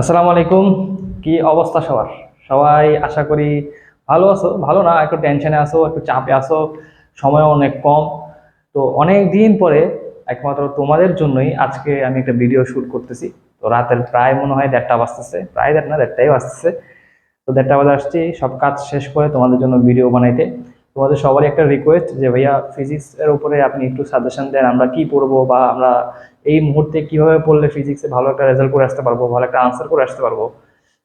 আসসালামু আলাইকুম। কি অবস্থা সবার? সবাই আশা করি ভালো আছো? ভালো না, একটু টেনশনে আসো একটু চাপে আসো সময় অনেক কম। তো অনেক দিন পরে, একমাত্র তোমাদের জন্যই আজকে আমি একটা ভিডিও শুট করতেছি। তো রাতের প্রায় মনে হয় দেড়টা বাজতেছে, প্রায় দেড় না, দেড়টাই বাজতেছে। তো দেড়টা বাজে আসছি, সব কাজ শেষ করে তোমাদের জন্য ভিডিও বানাইতে। তোমাদের সবারই একটা রিকোয়েস্ট যে, ভাইয়া ফিজিক্স এর উপরে আপনি একটু সাজেশন দেন, আমরা কি পড়ব বা আমরা এই মুহূর্তে কীভাবে পড়লে ফিজিক্সে ভালো একটা রেজাল্ট করে আসতে পারব, ভালো একটা আনসার করে আসতে পারব?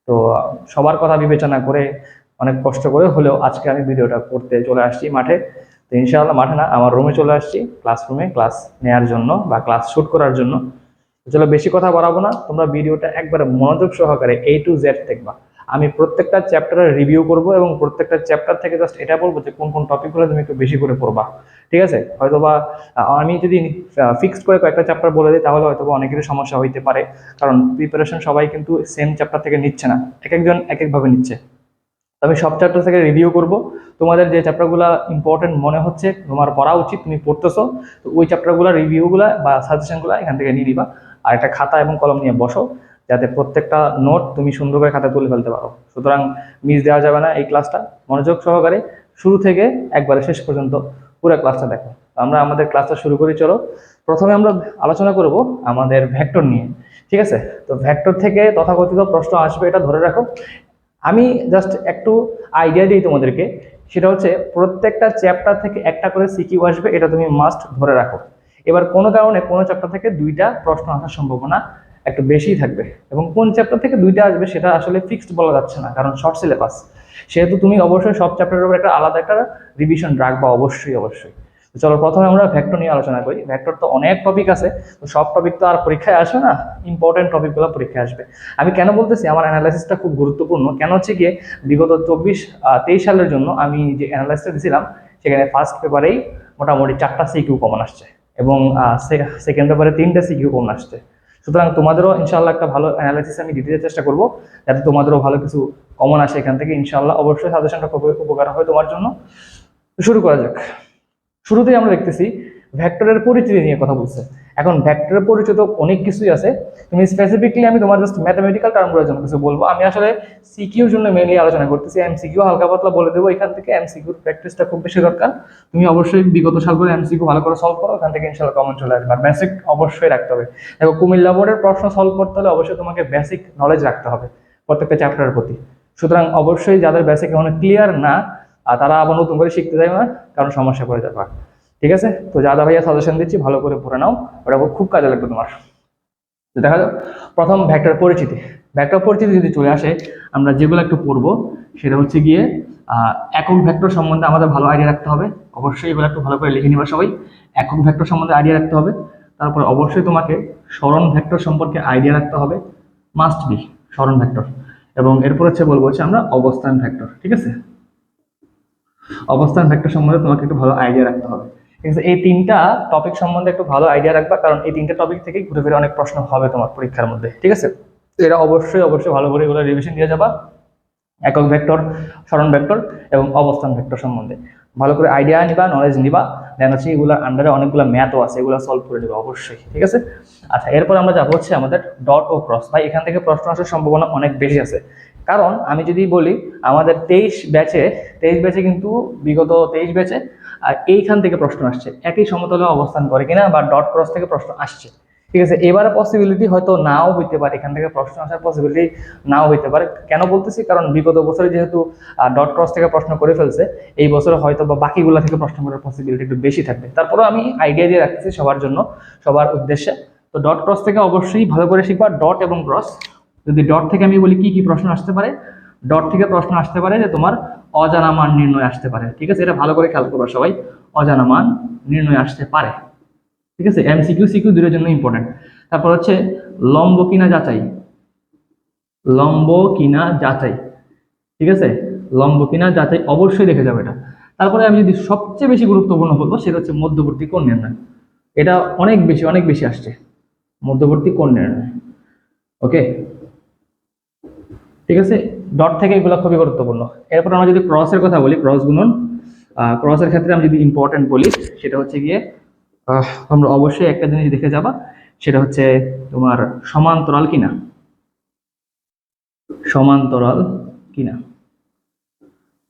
তো, সবার কথা বিবেচনা করে অনেক কষ্ট করে হলেও আজকে আমি ভিডিওটা করতে চলে আসছি মাঠে। তো ইনশাআল্লাহ মাঠে না, আমার রুমে চলে আসছি ক্লাসরুমে ক্লাস নেওয়ার জন্য বা ক্লাস শুট করার জন্য। চলো বেশি কথা বাড়াবো না, তোমরা ভিডিওটা একবারে মনোযোগ সহকারে এ টু জেড দেখবা। আমি প্রত্যেকটা চ্যাপ্টারের রিভিউ করব এবং প্রত্যেকটা চ্যাপ্টার থেকে জাস্ট এটা বলব যে কোন কোন টপিকগুলো তুমি একটু বেশি করে পড়বা। ঠিক আছে? হয়তোবা আহ, আমি যদি ফিক্সড করে কয়েকটা চ্যাপ্টার বলে দিই তাহলে হয়তো অনেকেরই সমস্যা হইতে পারে। কারণ প্রিপারেশন সবাই কিন্তু সেম চ্যাপ্টার থেকে নিচ্ছে না। এক একজন এক একভাবে নিচ্ছে। আমি সব চ্যাপ্টার থেকে রিভিউ করব। তোমাদের যে চ্যাপ্টারগুলো ইম্পর্টেন্ট মনে হচ্ছে তোমার পড়া উচিত তুমি পড়তেছো তো ওই চ্যাপ্টারগুলো রিভিউগুলো বা সাজেশনগুলো এখান থেকে নিয়ে নিবা। আর একটা খাতা এবং কলম নিয়ে বসো। যাতে প্রত্যেকটা নোট তুমি সুন্দর করে খাতায় তুলে ফেলতে পারো। সুতরাং মিস দেওয়া যাবে না এই ক্লাসটা মনোযোগ সহকারে শুরু থেকে একবারে শেষ পর্যন্ত পুরো ক্লাসটা দেখো। আমরা আমাদের ক্লাসটা শুরু করি, চলো। প্রথমে আমরা আলোচনা করব আমাদের ভেক্টর নিয়ে, ঠিক আছে? তো ভ্যাক্টর থেকে তথাকথিত প্রশ্ন আসবে, এটা ধরে রাখো। আমি জাস্ট একটু আইডিয়া দিই তোমাদেরকে। সেটা হচ্ছে প্রত্যেকটা চ্যাপ্টার থেকে একটা করে সিকিউ আসবে, এটা তুমি মাস্ট ধরে রাখো। এবার কোনো কারণে কোনো চ্যাপ্টার থেকে দুইটা প্রশ্ন আসার সম্ভাবনা একটু বেশিই থাকবে। এবং কোন চ্যাপ্টার থেকে দুইটা আসবে সেটা আসলে ফিক্সড বলা যাচ্ছে না, কারণ শর্ট সিলেবাস সেহেতু তুমি অবশ্যই সব চ্যাপ্টারের উপর একটা আলাদা একটা রিভিশন রাখবা, অবশ্যই অবশ্যই। চলো প্রথমে আমরা ভ্যাক্টর নিয়ে আলোচনা করি। ভ্যাক্টর তো অনেক টপিক আছে, তো সব টপিক তো আর পরীক্ষায় আসবে না ইম্পর্টেন্ট টপিকগুলো পরীক্ষায় আসবে। আমি কেন বলতেছি, আমার অ্যানালাইসিসটা খুব গুরুত্বপূর্ণ, কেন হচ্ছে গিয়ে বিগত চব্বিশ তেইশ সালের জন্য আমি যে অ্যানালাইসিসটা দিয়েছিলাম সেখানে ফার্স্ট পেপারেই মোটামুটি চারটা সিকিউ কমন আসছে এবং সেকেন্ড পেপারে তিনটা সিকিউ কমন আসছে। সুতরাং তোমাদেরও ইনশাল্লাহ একটা ভালো অ্যানালাইসিস আমি দিতে চেষ্টা করব, যাতে তোমাদেরও ভালো কিছু কমন আসে এখান থেকে। ইনশাল্লাহ অবশ্যই সাজেশনটা উপকার হয় তোমার জন্য। শুরু করা যাক। শুরুতেই আমরা দেখতেছি ভেক্টরের পরিচিতি নিয়ে কথা বলছে। এখন ভেক্টরের পরিচিত অনেক কিছুই আছে। তুমি স্পেসিফিকলি আমি তোমার জাস্ট ম্যাথামেটিক্যাল টার্মগুলোর জন্য কিছু বলব। আমি আসলে সিকিউর জন্য মেনলি আলোচনা করতেছি। এমসিকিউ হালকা পাতলা বলে দেবো। এখান থেকে এমসিকিউর প্র্যাকটিসটা খুব বেশি দরকার। তুমি অবশ্যই বিগত সালগুলো এমসিকিউ ভালো করে সলভ করো। ওখান থেকে ইনশাল্লাহ কমন চলে আসবে। আর বেসিক অবশ্যই রাখতে হবে। দেখো, কুমিল্লা বোর্ডের প্রশ্ন সলভ করতে হলে অবশ্যই তোমাকে বেসিক নলেজ রাখতে হবে প্রত্যেকটা চ্যাপ্টারের প্রতি। সুতরাং অবশ্যই যাদের বেসিক এখন ক্লিয়ার না, আর তারা আবার নতুন করে শিখতে যায় না, কারণ সমস্যা পড়ে যাবে। ঠিক আছে? তো যাদা ভাইয়া সাজেশন দিচ্ছি, ভালো করে পড়ে নাও। ওটা খুব কাজে লাগবে তোমার। দেখা যাক। প্রথম ভ্যাক্টর পরিচিতি। ভ্যাক্টর পরিচিতি যদি চলে আসে, আমরা যেগুলো একটু পড়ব, সেটা হচ্ছে গিয়ে একক ভ্যাক্টর সম্বন্ধে আমাদের ভালো আইডিয়া রাখতে হবে। অবশ্যই এগুলো একটু ভালো করে লিখে নিবা সবাই। একক ভ্যাক্টর সম্বন্ধে আইডিয়া রাখতে হবে। তারপর অবশ্যই তোমাকে স্মরণ ভ্যাক্টর সম্পর্কে আইডিয়া রাখতে হবে। মাস্ট বি স্মরণ ভ্যাক্টর এবং এরপর হচ্ছে বলব হচ্ছে আমরা অবস্থান ভ্যাক্টর ঠিক আছে? অবস্থান ভ্যাক্টর সম্বন্ধে তোমাকে একটু ভালো আইডিয়া রাখতে হবে। ঠিক আছে? এই তিনটা টপিক সম্বন্ধে একটু ভালো আইডিয়া রাখবা, কারণ এই তিনটা টপিক থেকেই ঘুরে ফিরে অনেক প্রশ্ন হবে তোমার পরীক্ষার মধ্যে, ঠিক আছে? এরা অবশ্যই অবশ্যই ভালো করে এগুলো রিভিশন দিয়ে যাবা। একক ভেক্টর স্মরণ ভেক্টর এবং অবস্থান ভেক্টর সম্বন্ধে। ভালো করে আইডিয়া নিবা নলেজ নিবা দেন হচ্ছে এগুলোর আন্ডারে অনেকগুলো ম্যাথও আছে, এগুলো সলভ করে নিবা অবশ্যই, ঠিক আছে? আচ্ছা এরপর আমরা যাব হচ্ছে আমাদের ডট ও ক্রস ভাই, এখান থেকে প্রশ্ন আসার সম্ভাবনা অনেক বেশি আছে। কারণ আমি যদি বলি, আমাদের তেইশ ব্যাচে তেইশ ব্যাচে কিন্তু বিগত তেইশ ব্যাচে আর এইখান থেকে প্রশ্ন আসছে, একই সমতলে অবস্থান করে কিনা বা ডট ক্রস থেকে প্রশ্ন আসছে। ঠিক আছে, এবারে পসিবিলিটি হয়তো নাও হইতে পারে, এখান থেকে প্রশ্ন আসার পসিবিলিটি নাও হইতে পারে। কেন বলতেছি? কারণ বিগত বছরে যেহেতু ডট ক্রস থেকে প্রশ্ন করে ফেলছে, এই বছরে হয়তো বা বাকিগুলো থেকে প্রশ্ন করার পসিবিলিটি একটু বেশি থাকবে। তারপরেও আমি আইডিয়া দিয়ে রাখতেছি সবার জন্য, সবার উদ্দেশ্যে। তো ডট ক্রস থেকে অবশ্যই ভালো করে শিখবা, ডট এবং ক্রস। যদি ডট থেকে আমি বলি কি কি প্রশ্ন আসতে পারে, ডট থেকে প্রশ্ন আসতে পারে যে তোমার অজানা মান নির্ণয় আসতে পারে। ঠিক আছে? এটা ভালো করে খেয়াল করবা সবাই। অজানা মান নির্ণয় আসতে পারে। ঠিক আছে? এমসিকিউ সিকিউ দুটোর জন্য ইম্পর্টেন্ট তারপর হচ্ছে লম্ব কিনা যাচাই। লম্ব কিনা যাচাই। ঠিক আছে? লম্ব কিনা যাচাই অবশ্যই দেখে যাবে এটা। তারপরে আমি যদি সবচেয়ে বেশি গুরুত্বপূর্ণ বলব, সেটা হচ্ছে মধ্যবর্তী কোণ নির্ণয়। এটা অনেক বেশি অনেক বেশি আসছে। মধ্যবর্তী কোণ নির্ণয়। ওকে ঠিক আছে? ডট থেকে এগুলো খুবই গুরুত্বপূর্ণ। এরপর আমরা যদি ক্রসের কথা বলি ক্রস গুণন ক্রসের ক্ষেত্রে আমি যদি ইম্পর্টেন্ট বলি সেটা হচ্ছে গিয়ে আহ, তোমরা অবশ্যই একটা জিনিস দেখে যাবা সেটা হচ্ছে তোমার সমান্তরাল কিনা। সমান্তরাল কিনা।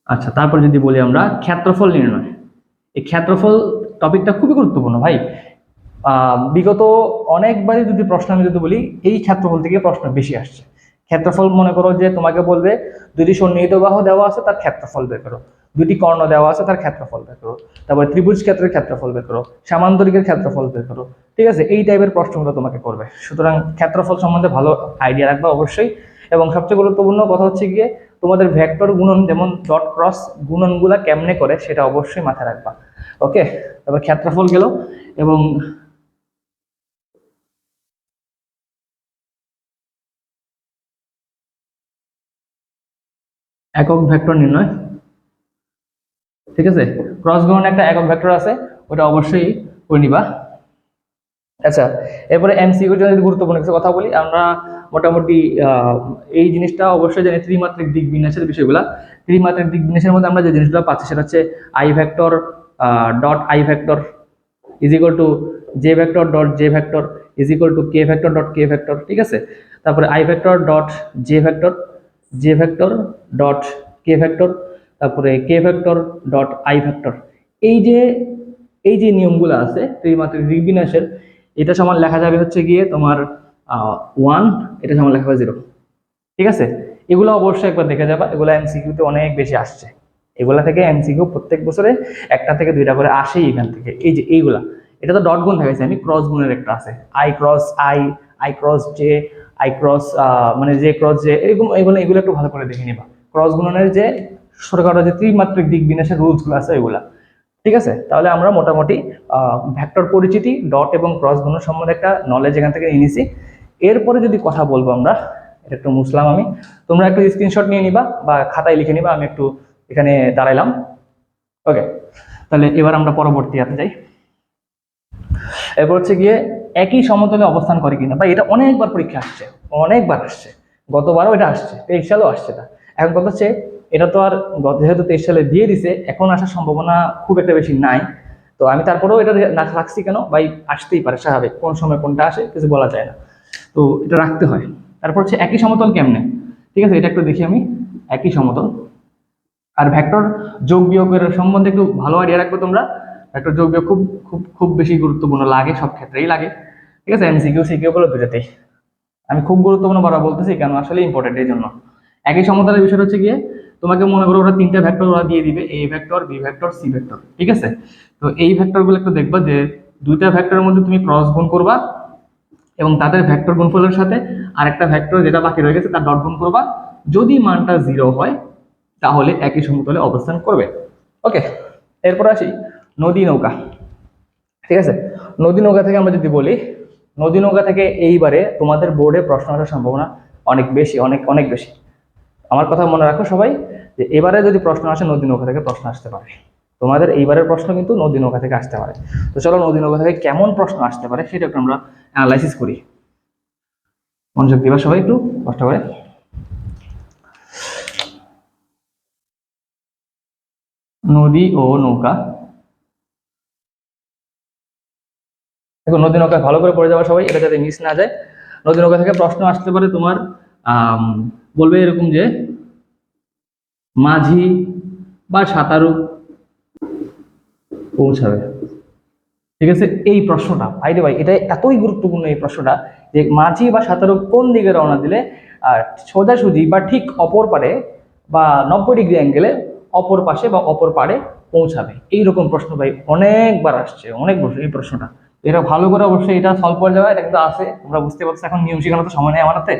আচ্ছা তারপর যদি বলি আমরা ক্ষেত্রফল নির্ণয়। এই ক্ষেত্রফল টপিকটা খুবই গুরুত্বপূর্ণ ভাই। বিগত অনেকবারই যদি প্রশ্ন আমি যদি বলি এই ক্ষেত্রফল থেকে প্রশ্ন বেশি আসছে। ক্ষেত্রফল মনে করো যে তোমাকে বলবে দুটি সন্নিহিত বাহু দেওয়া আছে তার ক্ষেত্রফল বের করো। দুটি কর্ণ দেওয়া আছে তার ক্ষেত্রফল বের করো। তারপরে ত্রিভুজ ক্ষেত্রের ক্ষেত্রফল বের করো। সামান্তরিকের ক্ষেত্রফল বের করো। ঠিক আছে? এই টাইপের প্রশ্নগুলো তোমাকে করবে। সুতরাং ক্ষেত্রফল সম্বন্ধে ভালো আইডিয়া রাখবে অবশ্যই। এবং সবচেয়ে গুরুত্বপূর্ণ কথা হচ্ছে গিয়ে, তোমাদের ভেক্টর গুণন যেমন ডট ক্রস গুণনগুলা কেমনে করে সেটা অবশ্যই মাথায় রাখবা। ওকে তারপর ক্ষেত্রফল গেল এবং একক ভেক্টর নির্ণয়। ঠিক আছে? ক্রস গুণন একটা একক ভেক্টর আছে, ওটা অবশ্যই করে নিবা। আচ্ছা এরপরে এমসিকিউর জন্য যদি গুরুত্বপূর্ণ কিছু কথা বলি, আমরা মোটামুটি এই জিনিসটা অবশ্যই জানি ত্রিমাত্রিক দিক বিন্যাসের বিষয়গুলা। ত্রিমাত্রিক দিক বিন্যাসের মধ্যে আমরা যে জিনিসগুলো পাচ্ছি, সেটা হচ্ছে I vector dot I vector is equal to J vector dot J vector is equal to K vector dot K vector ঠিক আছে? তারপরে I vector dot J vector J vector dot K vector তারপরে K vector dot I vector এই যে এই যে নিয়মগুলো আছে, ত্রিমাত্রিক বিন্যাসের, এটা সমান লেখা যাবে হচ্ছে গিয়ে তোমার ওয়ান এটা সমান লেখা যাবে জিরো ঠিক আছে? এগুলো অবশ্যই একবার দেখে যাবা, এগুলো এমসিকিউতে অনেক বেশি আসছে। এগুলা থেকে এমসিকিউ প্রত্যেক বছরে একটা থেকে দুইটা করে আসেই এখান থেকে। এই যে এইগুলা, এটা তো ডট গুণ থাকাইছে আমি ক্রস গুণের একটা আছে। I cross I I cross J I cross মানে যে ক্রস যে, এরকম, এগুলো এগুলো একটু ভালো করে দেখে নিবা। ক্রস গুণনের যে ছোটখাটো যে ত্রিমাত্রিক দিক বিন্যাসের রুলসগুলো আছে এগুলা ঠিক আছে? তাহলে আমরা মোটামুটি ভেক্টর পরিচিতি ডট এবং ক্রস গুণ সম্বন্ধে একটা নলেজ এখান থেকে নিয়ে নিছি। এরপরে যদি কথা বলব আমরা, এটা একটু মুসলাম আমি, তোমরা একটু স্ক্রিনশট নিয়ে নিবা বা খাতায় লিখে নিবা, আমি একটু এখানে দাঁড়াইলাম। ওকে তাহলে এবার আমরা পরবর্তী হাতে যাই। এরপর হচ্ছে গিয়ে একই সমতলে অবস্থান করে কিনা। বা এটা অনেকবার পরীক্ষা আসছে, অনেকবার আসছে। গতবারও এটা আসছে তেইশ সালেও আসছে এটা। এখন কথা হচ্ছে, এটা তো আর গত যেহেতু তেইশ সালে দিয়ে দিছে, এখন আসার সম্ভাবনা খুব একটা বেশি নাই। তো আমি তারপরেও এটা রাখছি কেন? ভাই, আসতেই পারে, স্বাভাবিক। কোন সময় কোনটা আসে, কিছু বলা যায় না। তো এটা রাখতে হয়। তারপর হচ্ছে, একই সমতল কেমনে? ঠিক আছে, এটা একটু দেখি আমি। একই সমতল। আর ভেক্টর যোগ বিয়োগের সম্বন্ধে একটু ভালো আইডিয়া রাখবে তোমরা। ভেক্টর যোগ বিয়োগ খুব খুব খুব বেশি গুরুত্বপূর্ণ লাগে, সব ক্ষেত্রেই লাগে। ঠিক আছে এমসিকিউ সিকিউ বলে দুটাতেই আমি খুব গুরুত্বপূর্ণ বলা বলতেছি কেন আসলে ইম্পর্টেন্ট এই জন্য। একই সমতলের বিষয়টা হচ্ছে গিয়ে, তোমাকে মনে করো ওরা তিনটা ভেক্টর ওরা দিয়ে দিবে A vector B vector C vector ঠিক আছে? তো এই ভেক্টরগুলো একটু দেখবা যে, দুইটা ভেক্টরের মধ্যে তুমি ক্রস গুণ করবা এবং তাদের ভেক্টর গুণফলের সাথে আরেকটা ভেক্টর যেটা বাকি রয়ে গেছে, তার ডট গুণ করবা। যদি মানটা জিরো হয়, তাহলে একই সমতলে অবস্থান করবে। ওকে এরপর আসি। নদী নৌকা। ঠিক আছে? নদী নৌকা থেকে আমরা যদি বলি, নদী নৌকা থেকে এইবারে তোমাদের বোর্ডে প্রশ্ন আসার সম্ভাবনা অনেক বেশি, অনেক অনেক বেশি। আমার কথা মনে রাখো সবাই, যে এবারে যদি প্রশ্ন আসে, নদী নৌকা থেকে প্রশ্ন আসতে পারে। তোমাদের এইবারের প্রশ্ন কিন্তু নদী নৌকা থেকে আসতে পারে। তো চলো নদী নৌকা থেকে কেমন প্রশ্ন আসতে পারে সেটা একটু আমরা অ্যানালাইসিস করি। মনোযোগ দিবা সবাই একটু, কষ্ট করে। নদী ও নৌকা। দেখো, নদী নৌকা ভালো করে পড়ে যাওয়া সবাই, এটা যাতে মিস না যায়। নদী নৌকা থেকে প্রশ্ন আসতে পারে তোমার বলবে এরকম যে, মাঝি বা সাঁতারু পৌঁছাবে। ঠিক আছে? এই প্রশ্নটা ভাই ভাই এটা এতই গুরুত্বপূর্ণ এই প্রশ্নটা যে মাঝি বা সাঁতারু কোন দিকে রওনা দিলে, আর সোজাসুজি বা ঠিক অপর পারে বা নব্বই ডিগ্রি অ্যাঙ্গেলে অপর পাশে বা অপর পারে পৌঁছাবে। এইরকম প্রশ্ন ভাই অনেকবার আসছে, অনেক বছর এই প্রশ্নটা। এটা ভালো করে অবশ্যই এটা সলভ করা যাবে এটা কিন্তু আসে তোমরা বুঝতে পারছ, এখন নিয়ম শেখানো তো সময় নেই আমার হাতে।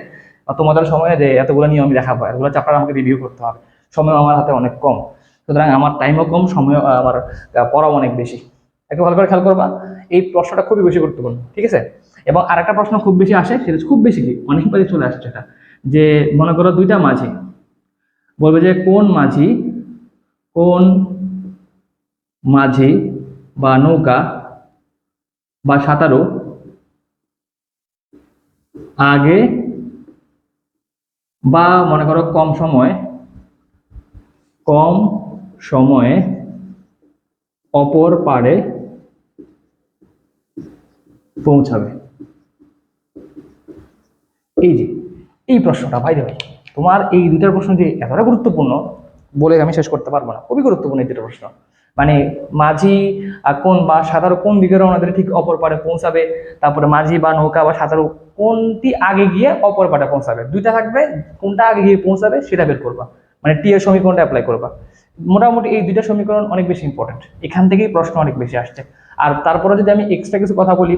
বা তোমাদের সময় যে এতগুলো নিয়ম আমি দেখাবো। এতগুলো চ্যাপ্টার আমাকে রিভিউ করতে হবে। সময় আমার হাতে অনেক কম। সুতরাং আমার টাইমও কম সময় আমার পড়াও অনেক বেশি। একটু ভালো করে খেয়াল করবা, এই প্রশ্নটা খুবই বেশি গুরুত্বপূর্ণ, ঠিক আছে? এবং আরেকটা প্রশ্ন খুব বেশি আসে, সেটা খুব বেশি কি অনেকবারই চলে আসছে এটা যে মনে করো দুইটা মাঝি, বলবে যে কোন মাঝি কোন মাঝি বা নৌকা বা সাঁতারু। আগে বা মনে করো কম সময়ে কম সময়ে অপর পারে পৌঁছাবে। এই যে, এই প্রশ্নটা ভাই ভাই তোমার এই দুইটার প্রশ্ন যে এতটা গুরুত্বপূর্ণ বলে আমি শেষ করতে পারব না। খুবই গুরুত্বপূর্ণ এই দুটো প্রশ্ন। মানে মাঝি কোন বা সাঁতারু কোন দিকে রওনা দিলে ঠিক অপর পাড়ে পৌঁছাবে? তারপরে মাঝি বা নৌকা বা সাঁতারু কোনটি আগে গিয়ে অপর পাড়ে পৌঁছাবে? দুইটা থাকবে, কোনটা আগে গিয়ে পৌঁছাবে সেটা বের করবা। মানে টি এর সমীকরণটা অ্যাপ্লাই করবা। মোটামুটি এই দুইটা সমীকরণ অনেক বেশি ইম্পর্টেন্ট এখান থেকেই প্রশ্ন অনেক বেশি আসছে। আর তারপরে যদি আমি এক্সট্রা কিছু কথা বলি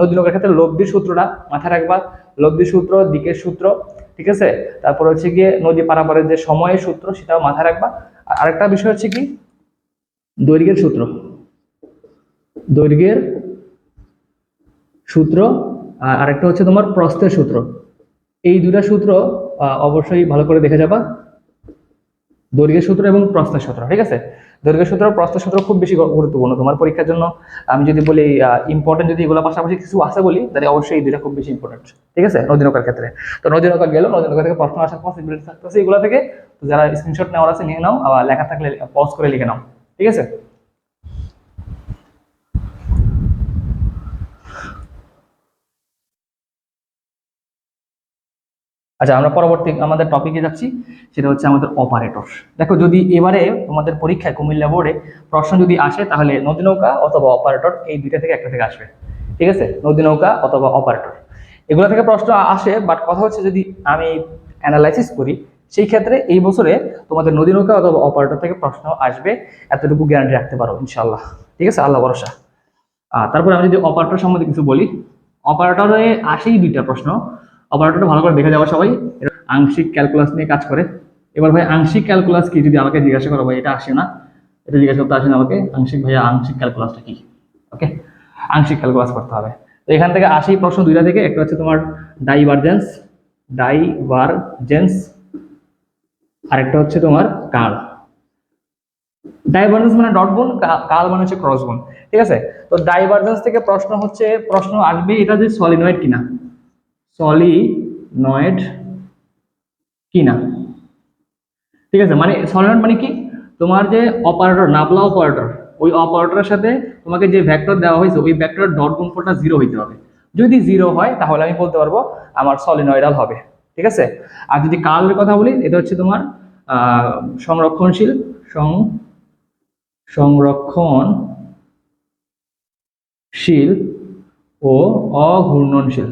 নদী নৌকার ক্ষেত্রে লব্ধির সূত্রটা মাথায় রাখবা। লব্ধির সূত্র, দিকের সূত্র, ঠিক আছে? তারপর হচ্ছে গিয়ে নদী পারাপারের যে সময়ের সূত্র, সেটাও মাথায় রাখবা। আর আরেকটা বিষয় হচ্ছে কি দৈর্ঘ্যের সূত্র। দৈর্ঘ্যের সূত্র, আর আরেকটা হচ্ছে তোমার প্রস্থের সূত্র। এই দুটা সূত্র অবশ্যই ভালো করে দেখে যাবা। দৈর্ঘ্যের সূত্র এবং প্রস্থের সূত্র, ঠিক আছে? দৈর্ঘ্যের সূত্র, প্রস্থের সূত্র খুব বেশি গুরুত্বপূর্ণ তোমার পরীক্ষার জন্য। আমি যদি বলি ইম্পর্টেন্ট যদি এগুলো পাশাপাশি কিছু আছে বলি, তাহলে অবশ্যই এই দুটা খুব বেশি ইম্পর্টেন্ট ঠিক আছে? নদী নৌকার ক্ষেত্রে। তো নদী নৌকা গেল, নদী নৌকা থেকে প্রশ্ন আসার পসিবিলিটি থাকতেছে এগুলো থেকে। যারা স্ক্রিনশট নেওয়ার আছে, নিয়ে নাও লেখা থাকলে পজ করে লিখে নাও। ঠিক আছে? আচ্ছা আমরা পরবর্তী আমাদের টপিকে যাচ্ছি। সেটা হচ্ছে আমাদের অপারেটর দেখো, যদি এবারে তোমাদের পরীক্ষায় কুমিল্লা বোর্ডে প্রশ্ন যদি আসে, তাহলে নদী নৌকা অথবা অপারেটর এই দুইটা থেকে একটা থেকে আসবে। ঠিক আছে? নদী নৌকা অথবা অপারেটর এগুলো থেকে প্রশ্ন আসে বাট কথা হচ্ছে যদি আমি অ্যানালাইসিস করি সেই ক্ষেত্রে এই বছরে তোমাদের নদী নৌকা অথবা অপারেটর থেকে প্রশ্ন আসবে, এতটুকু গ্যারান্টি রাখতে পারো ইনশাল্লাহ ঠিক আছে? আল্লাহ ভরসা। তারপরে আমি যদি অপারেটর সম্বন্ধে কিছু বলি অপারেটরে আসেই দুইটা প্রশ্ন। অপারেটরটা ভালো করে দেখে যাওয়া সবাই আংশিক ক্যালকুলাস নিয়ে কাজ করে। এবার ভাই, আংশিক ক্যালকুলাস কি যদি আমাকে জিজ্ঞাসা করো ভাই, এটা আসে না? এটা জিজ্ঞাসা করতে আসে না আমাকে? আংশিক ভাইয়া, আংশিক ক্যালকুলাসটা কি? ওকে আংশিক ক্যালকুলাস করতে হবে। তো এখান থেকে আসেই প্রশ্ন দুইটা থেকে, একটা হচ্ছে তোমার ডাইভারজেন্স ডাইভারজেন্স আরেকটা হচ্ছে তোমার কার্ল। ডাইভারজেন্স মানে ডট কা- কাল মানে হচ্ছে ক্রস গুণ, ঠিক আছে? তো ডাইভারজেন্স থেকে প্রশ্ন হচ্ছে, প্রশ্ন আসবে এটা যে সলিনয়েড কিনা? সলিনয়েড কিনা? ঠিক আছে? মানে সলিনয়েড মানে কি? তোমার যে অপারেটর নাবলা অপারেটর ওই অপারেটরের সাথে তোমাকে যে ভেক্টর দেওয়া হয়েছে, ওই ভেক্টরের ডট গুণফলটা জিরো হইতে হবে। যদি জিরো হয়, তাহলে আমি বলতে পারব, আমার সলিনয়েডাল হবে। ঠিক আছে? আর যদি কালের কথা বলি, এটা হচ্ছে তোমার সংরক্ষণশীল, সং, সংরক্ষণশীল ও অঘূর্ণনশীল।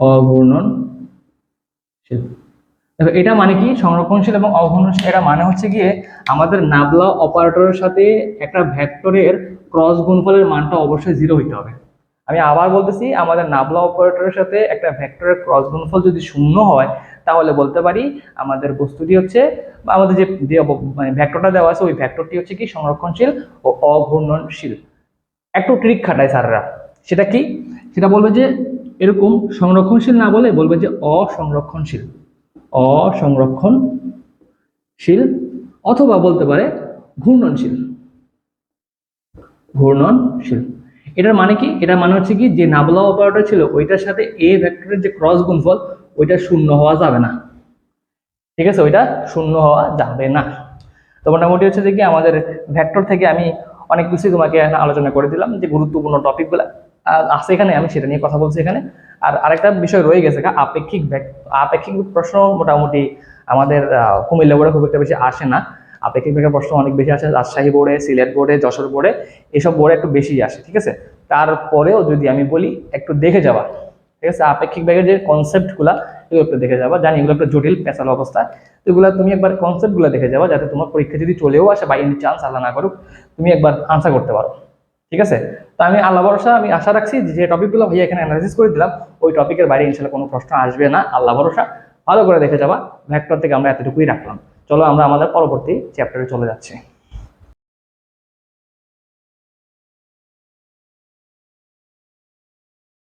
অঘূর্ণনশীল। দেখো, এটা মানে কি? সংরক্ষণশীল এবং অঘূর্ণনশীল, এটা মানে হচ্ছে গিয়ে আমাদের নাবলা অপারেটরের সাথে একটা ভেক্টরের ক্রস গুণফলের মানটা অবশ্যই জিরো হইতে হবে। আমি আবার বলতেছি, আমাদের নাবলা অপারেটরের সাথে একটা ভেক্টরের ক্রস গুণফল যদি শূন্য হয়, তাহলে বলতে পারি আমাদের বস্তুটি হচ্ছে, আমাদের যে যে মানে ভেক্টরটা দেওয়া আছে, ওই ভেক্টরটি হচ্ছে কি সংরক্ষণশীল ও অঘূর্ণনশীল। একটু ট্রিক খাটায় স্যাররা। সেটা কি? সেটা বলবে যে, এরকম সংরক্ষণশীল না বলে বলবে যে অসংরক্ষণশীল। অসংরক্ষণশীল অথবা বলতে পারে ঘূর্ণনশীল। ঘূর্ণনশীল। এটার মানে কি? এটার মানে হচ্ছে কি, যে নাবলা অপারেটর ছিল, ওইটার সাথে এ ভেক্টরের যে ক্রস গুণফল, ওইটা শূন্য হওয়া যাবে না। ঠিক আছে? ওইটা শূন্য হওয়া যাবে না। তো মোটামুটি হচ্ছে যে কি, আমাদের ভেক্টর থেকে আমি অনেক কিছুই তোমাকে আলোচনা করে দিলাম, যে গুরুত্বপূর্ণ টপিকগুলো। আছে এখানে, আমি সেটা নিয়ে কথা বলছি এখানে। আর আরেকটা বিষয় রয়ে গেছে আপেক্ষিক আপেক্ষিক প্রশ্ন মোটামুটি আমাদের কুমিল্লা খুব একটা বেশি আসে না। আপেক্ষিক বেগের প্রশ্ন অনেক বেশি আসে রাজশাহী বোর্ডে, সিলেট বোর্ডে, যশোর বোর্ডে, এসব বোর্ডে একটু বেশি আসে, ঠিক আছে? তারপরেও যদি আমি বলি, একটু দেখে যাওয়া, ঠিক আছে? আপেক্ষিক বেগের যে কনসেপ্টগুলা এগুলো একটু দেখে যাবা জানি এগুলো একটা জটিল পেশাল অবস্থা এগুলো তুমি একবার কনসেপ্টগুলো দেখে যাবা যাতে তোমার পরীক্ষা যদি চলেও আসে বা এনি চান্স আল্লাহ না করুক, তুমি একবার আনসার করতে পারো, ঠিক আছে? তো আমি আল্লাহ ভরসা, আমি আশা রাখছি যে টপিকগুলো ভাইয়া এখানে অ্যানালাইসিস করে দিলাম, ওই টপিকের বাইরে ইনশাল্লাহ কোনো প্রশ্ন আসবে না, আল্লাহ ভরসা। ভালো করে দেখে যাবা ভ্যাক্টর থেকে আমরা এতটুকুই রাখলাম। চলো আমরা আমাদের পরবর্তী চ্যাপ্টারে চলে যাচ্ছি।